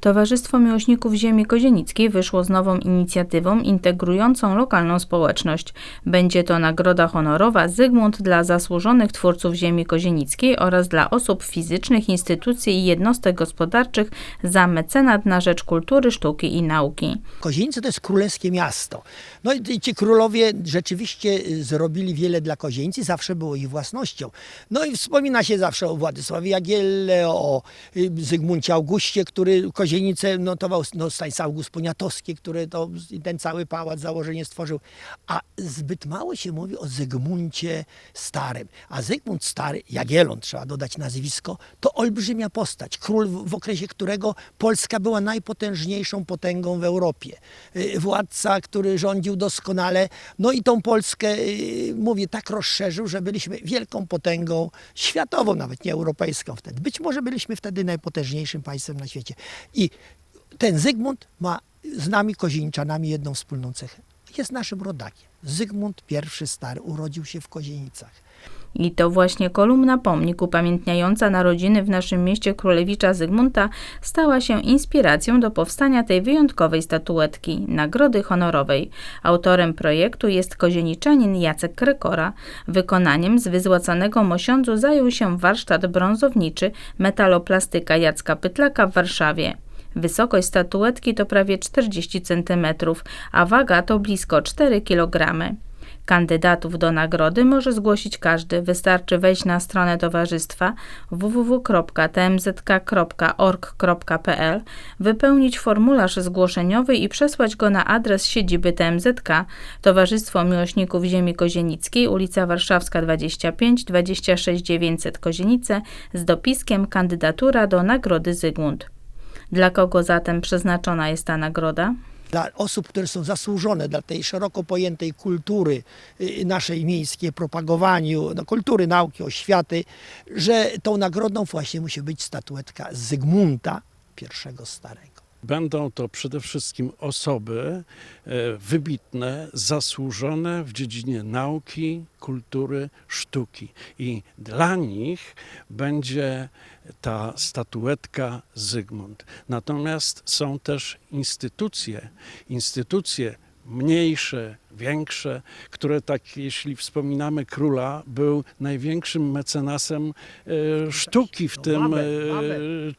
Towarzystwo Miłośników Ziemi Kozienickiej wyszło z nową inicjatywą integrującą lokalną społeczność. Będzie to nagroda honorowa Zygmunt dla zasłużonych twórców ziemi kozienickiej oraz dla osób fizycznych, instytucji i jednostek gospodarczych za mecenat na rzecz kultury, sztuki i nauki. Kozienice to jest królewskie miasto. No i ci królowie rzeczywiście y, zrobili wiele dla Kozienicy, zawsze było ich własnością. No i wspomina się zawsze o Władysławie Jagielle, o y, Zygmuncie Augustie, który Kozienicę notował, no Stanisław August Poniatowski, który to, ten cały pałac założenie stworzył. A zbyt mało się mówi o Zygmuncie Starym. A Zygmunt Stary, Jagiellon trzeba dodać nazwisko, to olbrzymia postać. Król, w w okresie którego Polska była najpotężniejszą potęgą w Europie. Y, Władca, który rządził doskonale, no i tą Polskę, y, mówię, tak rozszerzył, że byliśmy wielką potęgą światową, nawet nie europejską wtedy. Być może byliśmy wtedy najpotężniejszym państwem na świecie. Ten Zygmunt ma z nami, Kozieniczanami, jedną wspólną cechę. Jest naszym rodakiem. Zygmunt I Stary urodził się w Kozienicach. I to właśnie kolumna pomnik upamiętniająca narodziny w naszym mieście królewicza Zygmunta stała się inspiracją do powstania tej wyjątkowej statuetki, nagrody honorowej. Autorem projektu jest kozieniczanin Jacek Krekora. Wykonaniem z wyzłacanego mosiądzu zajął się warsztat brązowniczy metaloplastyka Jacka Pytlaka w Warszawie. Wysokość statuetki to prawie 40 cm, a waga to blisko 4 kg. Kandydatów do nagrody może zgłosić każdy. Wystarczy wejść na stronę towarzystwa www.tmzk.org.pl, wypełnić formularz zgłoszeniowy i przesłać go na adres siedziby TMZK, Towarzystwo Miłośników Ziemi Kozienickiej, ulica Warszawska 25 26 900 Kozienice z dopiskiem kandydatura do nagrody Zygmunt. Dla kogo zatem przeznaczona jest ta nagroda? dla osób, które są zasłużone dla tej szeroko pojętej kultury y, naszej miejskiej, propagowaniu no, kultury, nauki, oświaty, że tą nagrodą właśnie musi być statuetka Zygmunta I Starego. Będą to przede wszystkim osoby e, wybitne, zasłużone w dziedzinie nauki, kultury, sztuki. I dla nich będzie ta statuetka Zygmunt. Natomiast są też instytucje, instytucje mniejsze, większe, które tak, jeśli wspominamy króla, był największym mecenasem e, sztuki w tym e,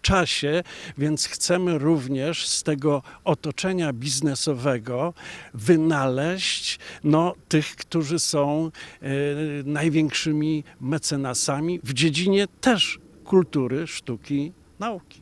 czasie, więc chcemy również z tego otoczenia biznesowego wynaleźć no, tych, którzy są e, największymi mecenasami w dziedzinie też kultury, sztuki, nauki.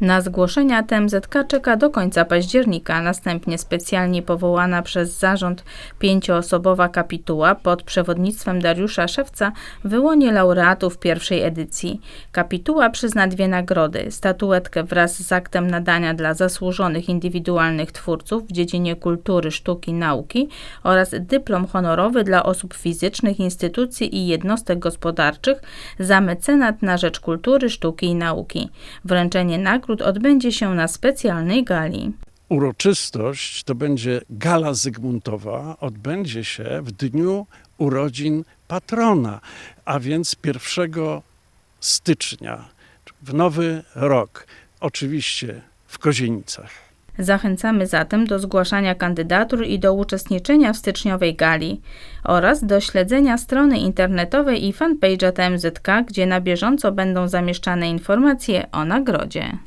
Na zgłoszenia TMZK czeka do końca października. Następnie specjalnie powołana przez zarząd pięcioosobowa kapituła pod przewodnictwem Dariusza Szewca wyłoni laureatów pierwszej edycji. Kapituła przyzna dwie nagrody: statuetkę wraz z aktem nadania dla zasłużonych indywidualnych twórców w dziedzinie kultury, sztuki, nauki oraz dyplom honorowy dla osób fizycznych, instytucji i jednostek gospodarczych za mecenat na rzecz kultury, sztuki i nauki. Wręczenie nagród nagród odbędzie się na specjalnej gali. Uroczystość to będzie gala Zygmuntowa, odbędzie się w dniu urodzin patrona, a więc 1 stycznia, w nowy rok, oczywiście w Kozienicach. Zachęcamy zatem do zgłaszania kandydatur i do uczestniczenia w styczniowej gali oraz do śledzenia strony internetowej i fanpage'a TMZK, gdzie na bieżąco będą zamieszczane informacje o nagrodzie.